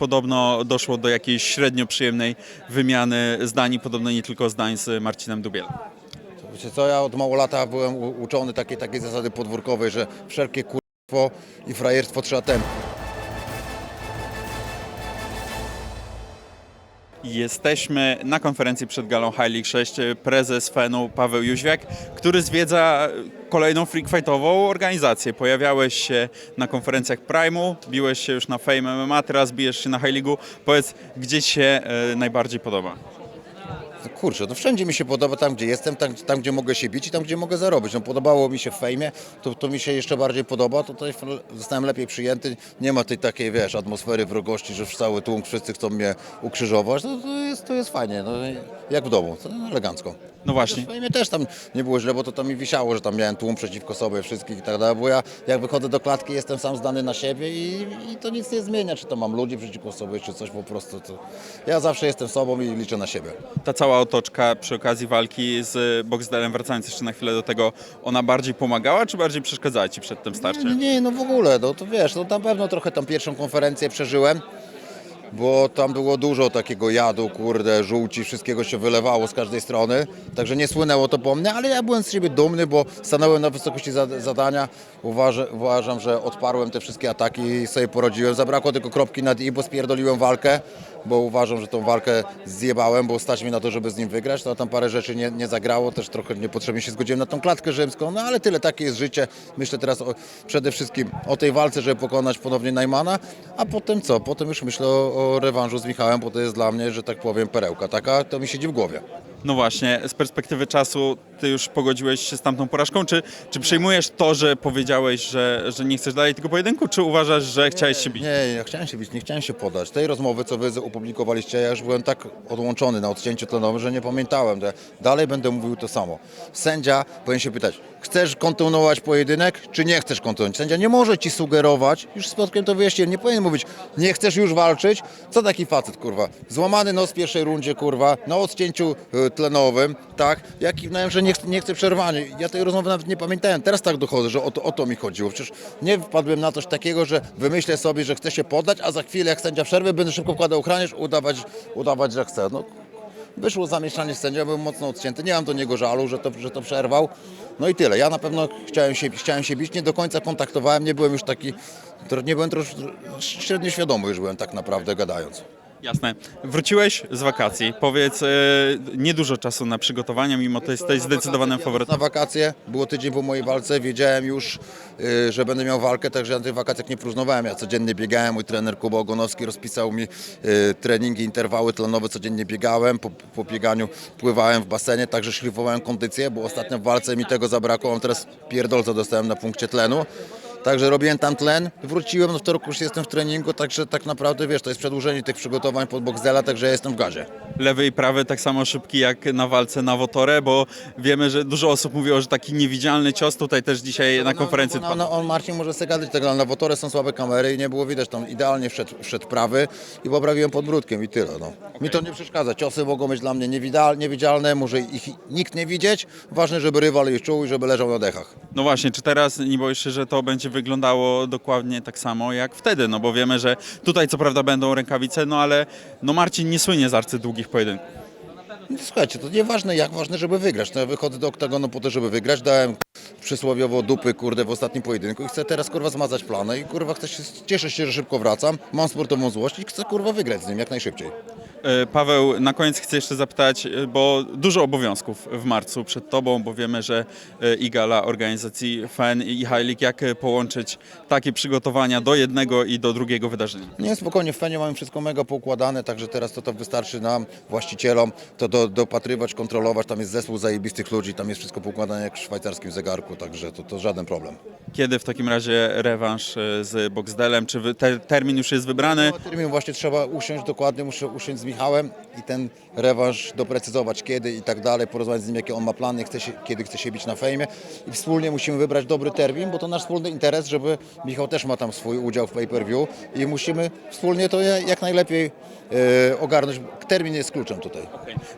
podobno doszło do jakiejś średnio przyjemnej wymiany zdań podobno nie tylko zdań z Marcinem Dubielem. Wiecie co, ja od mało lata byłem uczony takiej, takiej zasady podwórkowej, że wszelkie kurstwo i frajerstwo trzeba tępić. Jesteśmy na konferencji przed galą High League 6. Prezes FEN-u Paweł Jóźwiak, który zwiedza kolejną freak fightową organizację. Pojawiałeś się na konferencjach Prime'u, biłeś się już na Fame MMA, teraz bijesz się na High League'u. Powiedz, gdzie ci się e, najbardziej podoba? Kurczę, no wszędzie mi się podoba, tam gdzie jestem, tam, tam gdzie mogę się bić i tam gdzie mogę zarobić. No podobało mi się w fejmie, to, to mi się jeszcze bardziej podoba, to tutaj zostałem lepiej przyjęty. Nie ma tej takiej, wiesz, atmosfery wrogości, że cały tłum wszyscy chcą mnie ukrzyżować. No, to, jest, to jest fajnie, no, jak w domu, to elegancko. No właśnie. W fejmie też tam nie było źle, bo to tam mi wisiało, że tam miałem tłum przeciwko sobie wszystkich i tak dalej, bo ja jak wychodzę do klatki jestem sam zdany na siebie i, i to nic nie zmienia, czy to mam ludzi przeciwko sobie, czy coś po prostu. To... Ja zawsze jestem sobą i liczę na siebie. Ta cała otoczka przy okazji walki z Boxdelem, wracając jeszcze na chwilę do tego, ona bardziej pomagała, czy bardziej przeszkadzała ci przed tym Nie, starciem? nie, no w ogóle, no to wiesz, no na pewno trochę tam pierwszą konferencję przeżyłem, bo tam było dużo takiego jadu, kurde, żółci, wszystkiego się wylewało z każdej strony, także nie słynęło to po mnie, ale ja byłem z siebie dumny, bo stanąłem na wysokości za- zadania, Uważa, uważam, że odparłem te wszystkie ataki i sobie poradziłem, zabrakło tylko kropki nad i, bo spierdoliłem walkę, bo uważam, że tą walkę zjebałem, bo stać mi na to, żeby z nim wygrać, to tam parę rzeczy nie, nie zagrało, też trochę niepotrzebnie się zgodziłem na tą klatkę rzymską, no ale tyle, takie jest życie. Myślę teraz o, przede wszystkim o tej walce, żeby pokonać ponownie Najmana, a potem co? Potem już myślę o, o rewanżu z Michałem, bo to jest dla mnie, że tak powiem, perełka taka, to mi siedzi w głowie. No właśnie, z perspektywy czasu ty już pogodziłeś się z tamtą porażką, czy, czy przyjmujesz to, że powiedziałeś, że, że nie chcesz dalej tego pojedynku, czy uważasz, że chciałeś się bić? Nie, ja chciałem się bić, nie chciałem się podać. Tej rozmowy, co wy opublikowaliście, ja już byłem tak odłączony na odcięciu tlenowym, że nie pamiętałem. że Dalej będę mówił to samo. Sędzia powinien się pytać, chcesz kontynuować pojedynek, czy nie chcesz kontynuować? Sędzia nie może ci sugerować, już z Piotrkiem to wyjaśniłem, nie powinien mówić, nie chcesz już walczyć. Co taki facet, kurwa? Złamany nos w pierwszej rundzie, kurwa, na odcięciu y, tlenowym, tak? Jak kiwnąłem, że nie, ch- nie chcę przerwania. Ja tej rozmowy nawet nie pamiętałem. Teraz tak dochodzę, że o to, o to mi chodziło. Przecież nie wpadłem na coś takiego, że wymyślę sobie, że chcę się poddać, a za chwilę, jak sędzia przerwy, będę szybko wkładał ochraniacz, udawać, udawać, że chcę. No, wyszło zamieszanie z sędzią, byłem mocno odcięty. Nie mam do niego żalu, że to, że to przerwał. No i tyle. Ja na pewno chciałem się, chciałem się bić, nie do końca kontaktowałem, nie byłem już taki, nie byłem trosz, średnio świadomy już byłem tak naprawdę gadając. Jasne. Wróciłeś z wakacji. Powiedz, e, niedużo czasu na przygotowania, mimo to jesteś zdecydowanym faworytem. Na wakacje, było tydzień po mojej walce, wiedziałem już, y, że będę miał walkę, także na tych wakacjach nie próżnowałem. Ja codziennie biegałem, mój trener Kuba Ogonowski rozpisał mi y, treningi, interwały tlenowe, codziennie biegałem, po, po bieganiu pływałem w basenie, także szlifowałem kondycję, bo ostatnio w walce mi tego zabrakło, mam teraz pierdolca dostałem na punkcie tlenu. Także robiłem tam tlen, wróciłem, no w roku już jestem w treningu, także tak naprawdę wiesz, to jest przedłużenie tych przygotowań pod Boxdela, także ja jestem w gazie. Lewy i prawy tak samo szybki jak na walce na Wotorę, bo wiemy, że dużo osób mówiło, że taki niewidzialny cios tutaj też dzisiaj na konferencji No, padł. no, no, on Marcin może sobie gadać tego, ale na wotorę są słabe kamery i nie było widać, tam idealnie wszedł, wszedł prawy i poprawiłem podbródkiem i tyle. No. Mi to nie przeszkadza, ciosy mogą być dla mnie niewidzialne, może ich nikt nie widzieć, ważne, żeby rywal ich czuł i żeby leżał na dechach. No właśnie, czy teraz nie boisz się, że to będzie wyglądało dokładnie tak samo jak wtedy? No bo wiemy, że tutaj co prawda będą rękawice, no ale no Marcin nie słynie z arcydługich pojedynków. No, Słuchajcie, to nieważne jak, ważne, żeby wygrać. No, ja wychodzę do oktagonu po to, żeby wygrać, dałem przysłowiowo dupy, kurde, w ostatnim pojedynku i chcę teraz, kurwa, zmazać planę i, kurwa, chcę się, cieszę się, że szybko wracam, mam sportową złość i chcę, kurwa, wygrać z nim jak najszybciej. E, Paweł, na koniec chcę jeszcze zapytać, e, bo dużo obowiązków w marcu przed Tobą, bo wiemy, że e, i gala organizacji FEN i League, jak połączyć takie przygotowania do jednego i do drugiego wydarzenia? Nie, spokojnie, w Fenie mamy wszystko mega poukładane, także teraz to, to wystarczy nam, właścicielom, to do, dopatrywać, kontrolować, tam jest zespół zajebistych ludzi, tam jest wszystko poukładane jak w szwajcarskim zegarku, także to, to żaden problem. Kiedy w takim razie rewanż e, z Boxdelem? Czy wy- te, termin już jest wybrany? No, termin właśnie trzeba usiąść dokładnie, muszę usiąść z Michałem i ten rewanż doprecyzować kiedy i tak dalej, porozmawiać z nim jakie on ma plany, chce się, kiedy chce się bić na fejmie i wspólnie musimy wybrać dobry termin, bo to nasz wspólny interes, żeby Michał też ma tam swój udział w pay-per-view i musimy wspólnie to ja- jak najlepiej e, ogarnąć. Termin jest kluczem tutaj.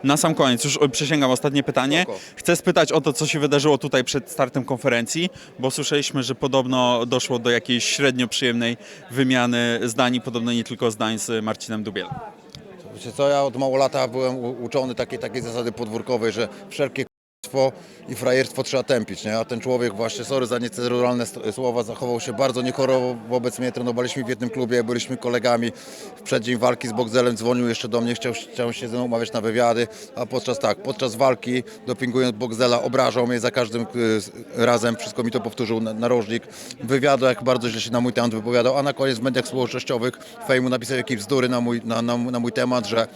Na sam koniec, już przysięgam ostatnie pytanie. Chcę spytać o to, co się wydarzyło tutaj przed startem konferencji, bo słyszeliśmy, że podobno doszło do jakiejś średnio przyjemnej wymiany zdań, podobno nie tylko zdań z Marcinem Dubielem. Co, ja od mało lata byłem uczony takiej, takiej zasady podwórkowej, że wszelkie i frajerstwo trzeba tępić, nie? A ten człowiek właśnie, sorry za niecenzuralne słowa, zachował się bardzo niechorowo wobec mnie, trenowaliśmy w jednym klubie, byliśmy kolegami. W przeddzień walki z Bogzelem dzwonił jeszcze do mnie, chciał, chciał się ze mną umawiać na wywiady, a podczas tak, podczas walki, dopingując Bogzela, obrażał mnie za każdym y, razem, wszystko mi to powtórzył na- narożnik. W wywiadach bardzo źle się na mój temat wypowiadał, a na koniec w mediach społecznościowych Fejmu napisał jakieś bzdury na mój, na, na, na mój temat, że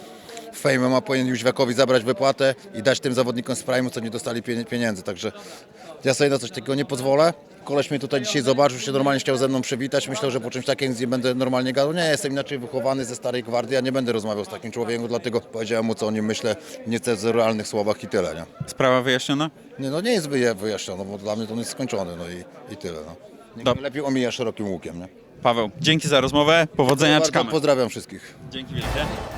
Fejmy ma powinien Jóźwiakowi zabrać wypłatę i dać tym zawodnikom z Prime'u, co nie dostali pie- pieniędzy. Także ja sobie na coś takiego nie pozwolę. Koleś mnie tutaj dzisiaj zobaczył, się normalnie chciał ze mną przywitać. Myślał, że po czymś takim z nim będę normalnie gadał. Nie, jestem inaczej wychowany ze starej gwardii, ja nie będę rozmawiał z takim człowiekiem, dlatego powiedziałem mu, co o nim myślę w niecenzuralnych słowach i tyle, nie? Sprawa wyjaśniona? Nie, no nie jest wyja- wyjaśnione, bo dla mnie to on jest skończony, no i, i tyle, no. Lepiej omija szerokim łukiem, nie? Paweł, dzięki za rozmowę, powodzenia, czekamy. Pozdrawiam wszystkich. Dzięki wielkie.